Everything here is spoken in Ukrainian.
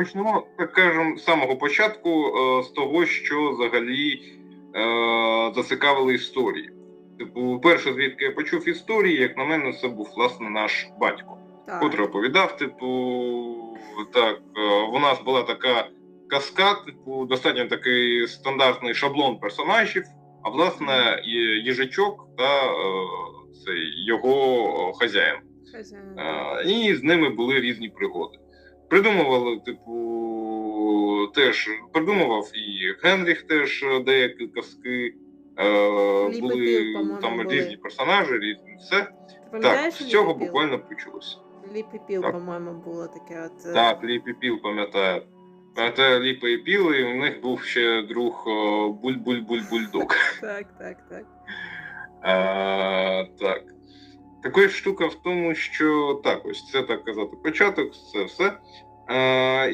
Почнемо, так кажемо, з самого початку, е, з того, що взагалі е, зацікавили історії. Типу, перше, звідки я почув історії, як на мене, це був власне наш батько, Так. котрий оповідав, типу, так, е, у нас була така казка, типу, достатньо такий стандартний шаблон персонажів, а власне їжачок та е, цей його хазяїн. Хазяїн. Е, І з ними були різні пригоди. Придумували, типу, теж придумував і Генріх теж е, деякі казки. Е, були Піл, там були. різні персонажі, різні все. Так, з цього Ліп буквально почалося. Ліп і Піл, Так. по-моєму, було таке от. е, Так, Ліп і Піл пам'ятаю. Пам'ятаю Ліпа і Піл, і у них був ще друг Буль-Буль-Буль-Бульдог. Так, так, так. А, так. Така штука в тому, що так, ось це так казати початок, це все. А,